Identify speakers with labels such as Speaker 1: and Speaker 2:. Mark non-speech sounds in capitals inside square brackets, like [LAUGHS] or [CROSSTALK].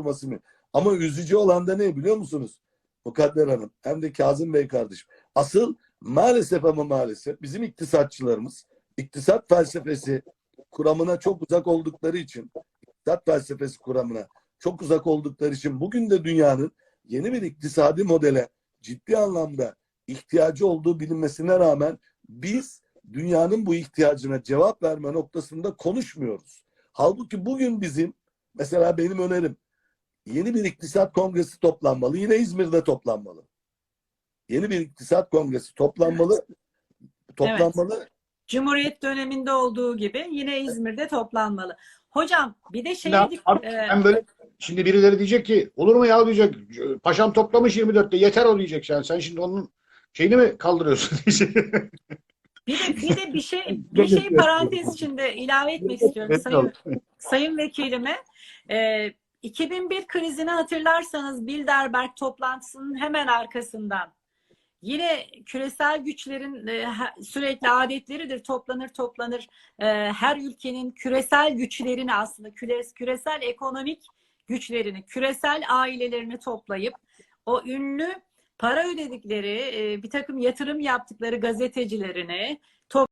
Speaker 1: olması mı? Ama üzücü olan da ne biliyor musunuz? Mukadder Hanım hem de Kazım Bey kardeşim. Asıl maalesef ama maalesef bizim iktisatçılarımız iktisat felsefesi kuramına çok uzak oldukları için iktisat felsefesi kuramına çok uzak oldukları için bugün de dünyanın yeni bir iktisadi modele ciddi anlamda ihtiyacı olduğu bilinmesine rağmen biz dünyanın bu ihtiyacına cevap verme noktasında konuşmuyoruz. Halbuki bugün bizim mesela benim önerim yeni bir iktisat kongresi toplanmalı. Yine İzmir'de toplanmalı. Yeni bir iktisat kongresi toplanmalı. Toplanmalı.
Speaker 2: Cumhuriyet döneminde olduğu gibi yine İzmir'de toplanmalı. Hocam bir de şey
Speaker 3: Şimdi abi, ben böyle şimdi birileri diyecek ki olur mu ya diyecek paşam toplamış 24'te yeter o diyecek sen. Sen şimdi onun şeyini mi kaldırıyorsun diyecek. [LAUGHS]
Speaker 2: bir de bir de bir şey [LAUGHS] bir şey parantez içinde ilave etmek istiyorum sayın sayın vekilime. Ee, 2001 krizini hatırlarsanız Bilderberg toplantısının hemen arkasından. Yine küresel güçlerin e, sürekli adetleridir toplanır toplanır e, her ülkenin küresel güçlerini aslında küresel ekonomik güçlerini, küresel ailelerini toplayıp o ünlü para ödedikleri e, bir takım yatırım yaptıkları gazetecilerini